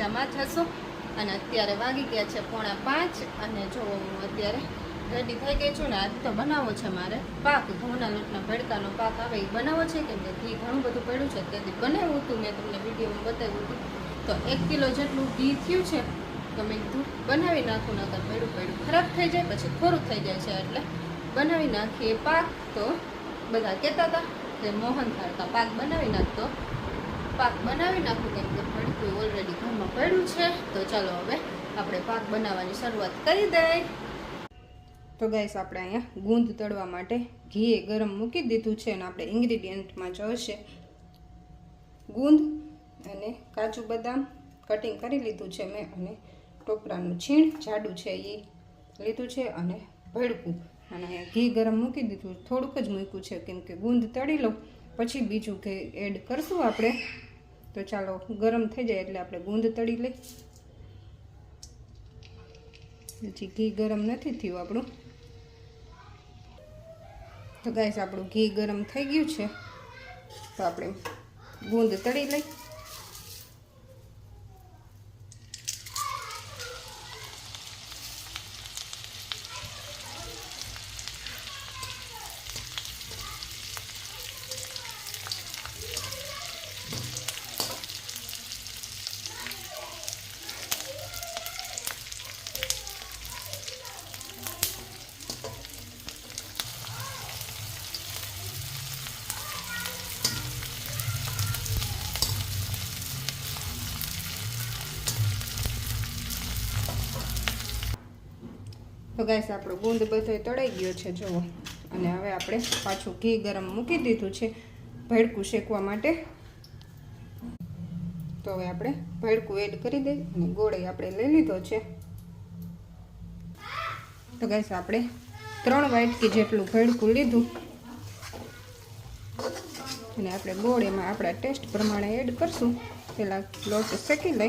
મજામાં જ અને અત્યારે વાગી ગયા છે પોણા પાંચ અને જો હું અત્યારે રેડી થઈ ગઈ છું ને, આજ તો બનાવવો છે મારે પાક. ઘઉંના લોટના ભડકાનો પાક આવે એ બનાવવો છે, કેમ કે ઘી ઘણું બધું પડ્યું છે. તેથી બનાવ્યું હતું, મેં તમને વિડીયોમાં બતાવ્યું હતું. તો એક કિલો જેટલું ઘી થયું છે તો મેં કીધું બનાવી નાખું નકર પડ્યું પડ્યું ખરાબ થઈ જાય, પછી ખોરું થઈ જાય છે. એટલે બનાવી નાખીએ પાક. તો બધા કહેતા હતા કે મોહન થાળતા પાક બનાવી નાખતો. પાક બનાવી નાખું કેમ કે ભડકું ઓલરેડી ઘરમાં પડ્યું છે. તો ચાલો હવે આપણે પાક બનાવવાની શરૂઆત કરી દઈએ. તો ગાઈસ આપણે અહીંયા ગુંદ તળવા માટે ઘી ગરમ મૂકી દીધું છે અને આપણે ઇન્ગ્રીડિયન્ટમાં જોશે ગુંદ અને કાજુ બદામ કટિંગ કરી લીધું છે મેં અને ટોપરાનું છીણ જાડું છે એ લીધું છે અને ભડકું. અને અહીંયા ઘી ગરમ મૂકી દીધું. થોડુંક જ મૂક્યું છે કેમ કે ગુંદ તળી લઉં પછી બીજું કે એડ કરશું આપણે. તો ચાલો ગરમ થઈ જાય એટલે આપણે ગુંદ તળી લઈ. પછી ઘી ગરમ નથી થયું આપણું. તો ગાઈસ આપણું ઘી ગરમ થઈ ગયું છે. તો આપણે ગુંદ તળી લઈ. ગાઈસ, આપણો ગુંદ બધો તળાઈ ગયો છે, જુઓ. અને હવે આપણે પાછું ઘી ગરમ મૂકી દીધું છે, ભડકું શેકવા માટે. તો હવે આપણે ભડકું એડ કરી દઈએ અને ગોળે આપણે લઈ લીધો છે. તો ગાઈસ, આપણે ત્રણ વાટકી જેટલું ભડકું લીધું. અને આપણે ગોળ એમાં આપણા ટેસ્ટ પ્રમાણે એડ કરશું. પહેલાં લોટ શેકી લઈ.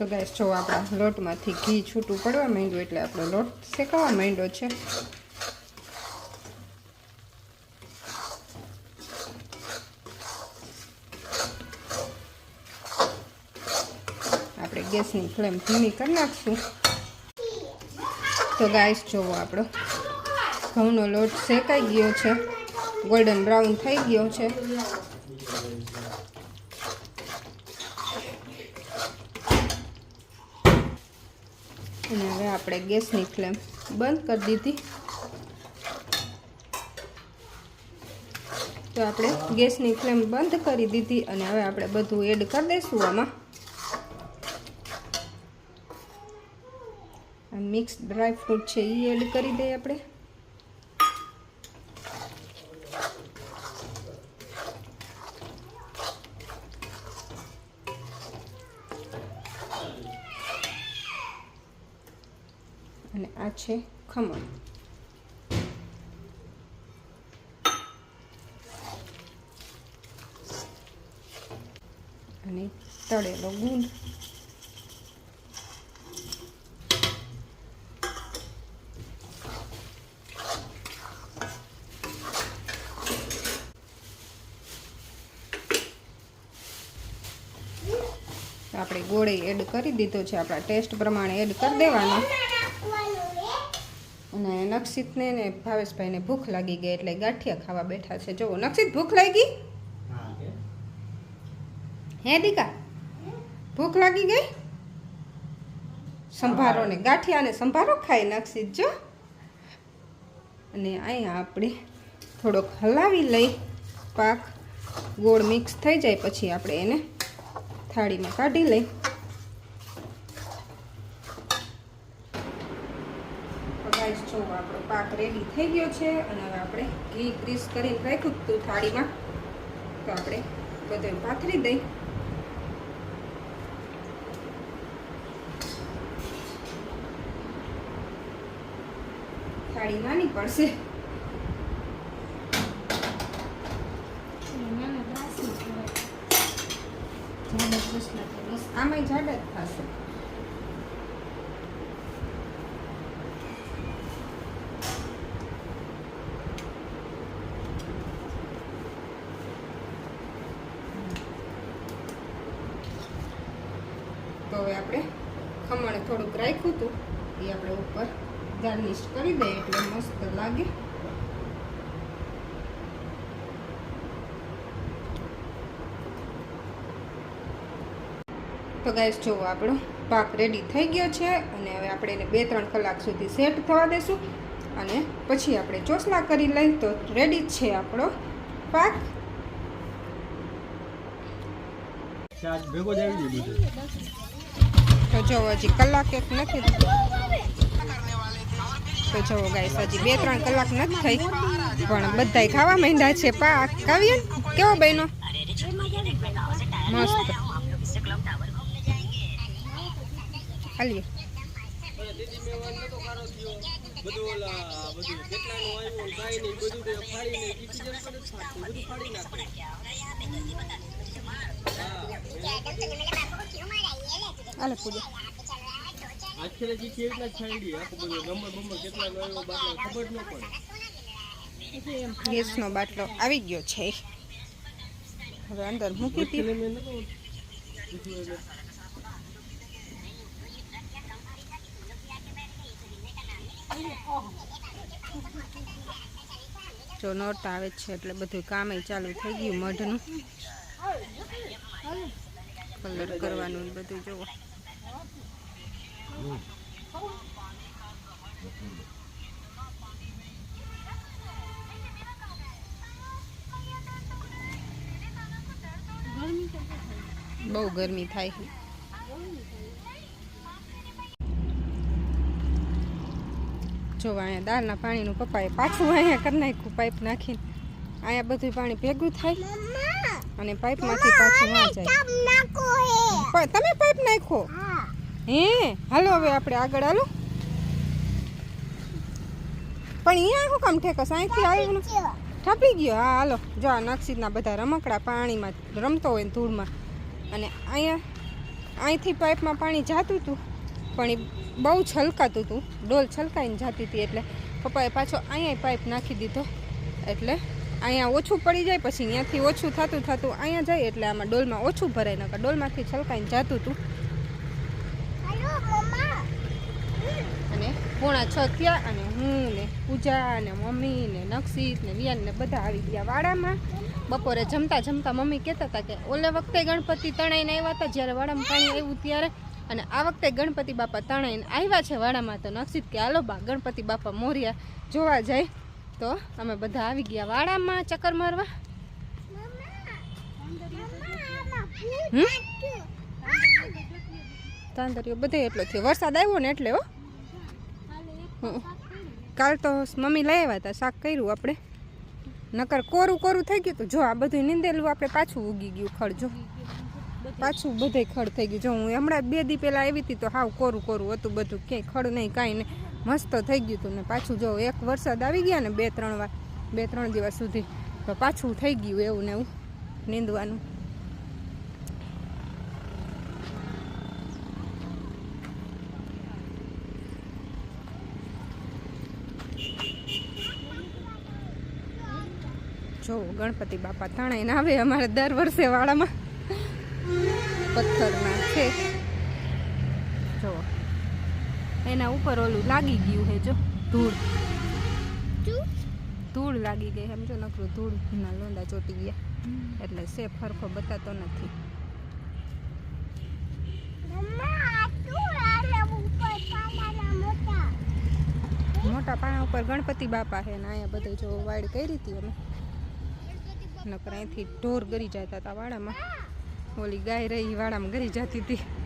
તો ગેસ જો આપણા લોટમાંથી ઘી છૂટું પડવા માંડ્યું એટલે આપણો લોટ શેકાવા માંડ્યો છે. આપણે ગેસની ફ્લેમ ધીમી કરી નાખશું. તો ગાઈસ જોવો આપણો ઘઉંનો લોટ શેકાઈ ગયો છે. ગોલ્ડન બ્રાઉન થઈ ગયો છે. અને હવે આપણે ગેસની ફ્લેમ બંધ કરી દીધી. તો આપણે ગેસની ફ્લેમ બંધ કરી દીધી અને હવે આપણે બધું એડ કરી દઈશું આમાં. મિક્સ ડ્રાય ફ્રૂટ છે એ એડ કરી દઈએ આપણે અને આ છે ખમણ અને તળેલો ગુંદ આપણે ગોળે એડ કરી દીધો છે, આપણા ટેસ્ટ પ્રમાણે એડ કરી દેવાનો. નક્ષિતને ને ભાવેશભાઈને ભૂખ લાગી ગઈ એટલે ગાંઠિયા ખાવા બેઠા છે. જો નક્ષિત, ભૂખ લાગી? હે દીકા? ભૂખ લાગી ગઈ? સંભારો ને, ગાંઠિયા ને સંભારો ખાય નક્ષિત, જો. અને અહીંયા આપણે થોડોક હલાવી લઈ, પાક ગોળ મિક્સ થઈ જાય, પછી આપણે એને થાળીમાં કાઢી લઈ. પાક રેડી થઈ ગયો છે અને હવે આપણે ઘી ગ્રીસ કરી રાખ્યું હતું થાળીમાં. તો આપણે બધો પાથરી દઈ. થાળી નાની પડશે. આમાં જાડે જ થશે તો હવે આપણે ખમણ થોડુંક રાખ્યું હતું. એ આપણે ઉપર ગાર્નિશ કરી દઈએ. એટલે મસ્ત લાગે. તો ગાઈસ જોવો આપણો પાક રેડી થઈ ગયો છે અને હવે આપણે એને બે ત્રણ કલાક સુધી સેટ થવા દેશું. અને પછી આપણે ચોસલા કરી લઈ તો રેડી છે આપણો પાક. ચાર્જ ભેગો જ આવી ગયો બધો. તો જો હજી કલાક એક નથી તો જો ગાઈસ હજી બે ત્રણ કલાક નથી થઈ. પણ બધાય ખાવા માંડ્યા છે. પાક કાવ્ય કેવો બહેનો મસ્ત. હાલીએ. બધું બધું બધું બધું હાલે પૂજા. આખરે જ ફાડી આખું નંબર નંબર કેટલા કેટલાનો આવ્યો બાટલો ખબર ન પડે. ગેસનો બાટલો આવી ગયો છે. હવે અંદર મૂકી એટલે જો નોરતા આવે છે એટલે બધું કામે ચાલુ થઈ ગયું મઢનું. કલર કરવાનું બધું, જોવો. બહુ ગરમી થાય છે. જો અહીંયા દાળના પાણીનું પપ્પાએ પાછું અહીંયા કરી નાખ્યું, પાઇપ નાખીને. અહીંયા બધું પાણી ભેગું થાય. અને પાઇપમાંથી પાછું ના જાય. પણ તમે પાઇપ નાખો. હે. હાલો હવે આપણે આગળ હાલો. પણ અહીંયા શું કામ ઠેકસ અહીંથી આવ્યું ઠપી ગયો? હા હાલો. જો આ નક્ષીના બધા રમકડા પાણીમાં રમતો હોય ને ધૂળમાં. અને અહીંયા અહીંથી પાઇપમાં પાણી જાતું હતું પણ એ બહુ છલકાતું હતું. ડોલ છલકાઈને જાતી હતી એટલે પપ્પાએ પાછો અહીંયા પાઇપ નાખી દીધો. એટલે અહીંયા ઓછું પડી જાય, પછી અહીંયાથી ઓછું થતું થતું અહીંયા જાય એટલે આમાં ડોલમાં ઓછું ભરાય, નકર ડોલમાંથી છલકાઈને જાતું હતું અને પોણા છ થયા અને હું ને પૂજા ને મમ્મી ને નક્ષિત ને વિયાન ને બધા આવી ગયા વાડામાં. બપોરે જમતા જમતા મમ્મી કહેતા હતા કે ઓલે વખતે ગણપતિ તણાઈને આવ્યા હતા, જ્યારે વાડામાં પાણી આવ્યું ત્યારે. અને આ વખતે ગણપતિ બાપા તણાઈને આવ્યા છે વાડામાં, તો નક્ષિત કે, હાલો બા, ગણપતિ બાપા મોર્યા, જોવા જાય. તો અમે બધા આવી ગયા વાડામાં ચક્કર મારવા. હમ? તાંદરિયો બધે એટલો થયો. વરસાદ આવ્યો ને એટલે હો. કાલ તો મમ્મી લઈ આવ્યા હતા, શાક કર્યું આપણે. નકર કોરું કોરું થઈ ગયું તો જો આ બધું નીંદેલું આપણે પાછું ઉગી ગયું ખડ, જો. પાછું બધે ખડ થઈ ગયું. જો હું હમણાં બે દી પહેલાં આવી હતી તો હાવ કોરું કોરું હતું બધું. ક્યાંય ખડ નહીં, કાંઈ નહીં. મસ્ત થઈ ગયું હતું ને પાછું જો એક વરસાદ આવી ગયા ને બે, ત્રણ વાર, બે, ત્રણ દિવસ સુધી, તો પાછું થઈ ગયું એવું ને એવું, નીંદવાનું. જો, ગણપતિ બાપા તણાઈને આવે અમારે દર વર્ષે વાળામાં પથ્થરના છે જો એના ઉપર ઓલું લાગી ગયું છે જો ધૂળ. ધૂળ? લાગી ગઈ એમ જો નકરું ધૂળ ના લોંડા ચોટી ગયા. એટલે સેફ હરખો બતાતો નથી. મોટા. પાણા ઉપર ગણપતિ બાપા છે ને અહીંયા બધે જો વાડ કરી હતી અમે. નકર અહીંથી ઢોર ગરી જતા હતા વાડામાં. ઓલી ગાય રહી વાડામાં ગરી જતી હતી.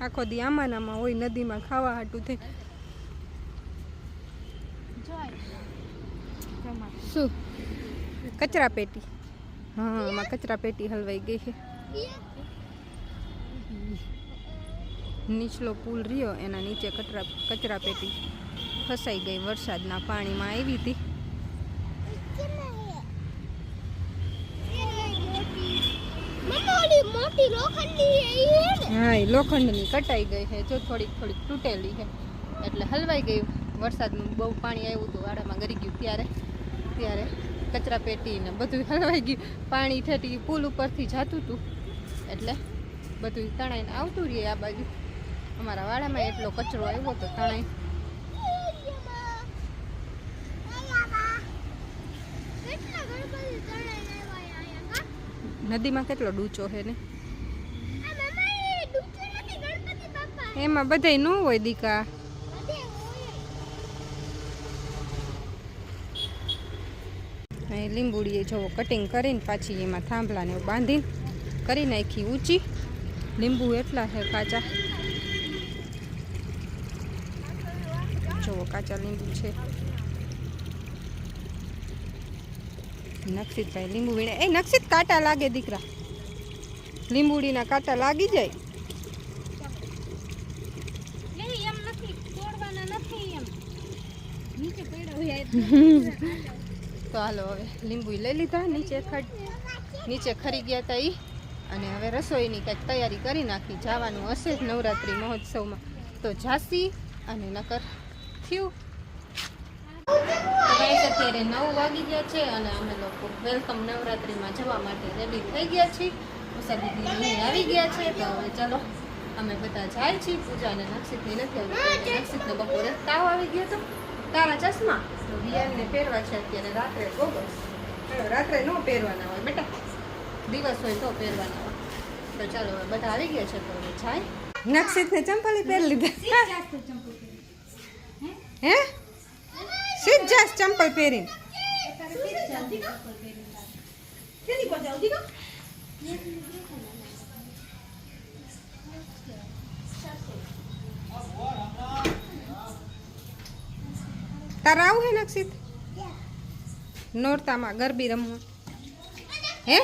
આખો દી આમાં હોય, નદીમાં ખાવા હાટું થઈ. શું? કચરા પેટી. હા, આમાં કચરા પેટી હલવાઈ ગઈ છે. નીચલો પુલ રહ્યો, એના નીચે કચરા કચરા પેટી ફસાઈ ગઈ. વરસાદના પાણીમાં આવી હતી મોટી લોખંડી હા એ લોખંડની કટાઈ ગઈ છે. જો થોડીક થોડીક તૂટેલી છે. એટલે હલવાઈ ગયું. વરસાદનું બહુ પાણી આવ્યું હતું વાડામાં ગરી ગયું ત્યારે. ત્યારે કચરા પેટી ને બધું હલવાઈ ગયું. પાણી ઠેટી પુલ ઉપરથી જતું હતું એટલે બધું તણાઈને આવતું રહીએ આ બાજુ. અમારા વાડામાં એટલો કચરો આવ્યો હતો તણાઈ નદીમાં કેટલો ડૂચો છે ને આ મમ્મા એ ડૂચો નથી ગણપતિ બાપા એમાં બધાય ન હોય દીકા. લીંબુડીએ જોવો કટિંગ કરીને પાછી એમાં થાંભલાને બાંધીને કરી નાખી ઊંચી. લીંબુ એટલા છે કાચા. જોવો, કાચા લીંબુ છે. નક્ષિતભાઈ લીંબુ વીણે. એ નક્ષિત કાંટા લાગે દીકરા. લીંબુડીના કાંટા લાગી જાય નહીં એમ નથી તોડવાના નથી એમ નીચે પડ્યા હોય તો. હાલો હવે લીંબુ લઈ લીધા, નીચે નીચે ખરી ગયા હતા ઈ. અને હવે રસોઈની કંઈક તૈયારી કરી નાખી, જવાનું હશે જ નવરાત્રિ મહોત્સવમાં. તો ઝાંસી અને નકર થયું. અત્યારે નવ વાગી ગયા છે અને અમે લોકો વેલકમ નવરાત્રિમાં જવા માટે રેડી થઈ ગયા છીએ. ઉષા દીદી આવી ગયા છે, તો હવે ચલો અમે બધા જાય છીએ પૂજા અને નક્ષિતની નથી આવી નક્ષિતને બપોરે તાવ આવી ગયો તો તારા ચશ્મા? તો વિયાનને પહેરવા છે અત્યારે રાત્રે ગોગલ્સ. રાત્રે ન પહેરવાના હોય બેટા. દિવસ હોય તો પહેરવાના હોય. તો ચાલો હવે બધા આવી ગયા છે તો હવે જાય. નક્ષિતને ચંપલી પહેરી લીધા. હે? સીધ જાસ ચંપલ પહેરીને. તારે આવું હે નક્ષિત નોરતામાં ગરબી રમવું. હે?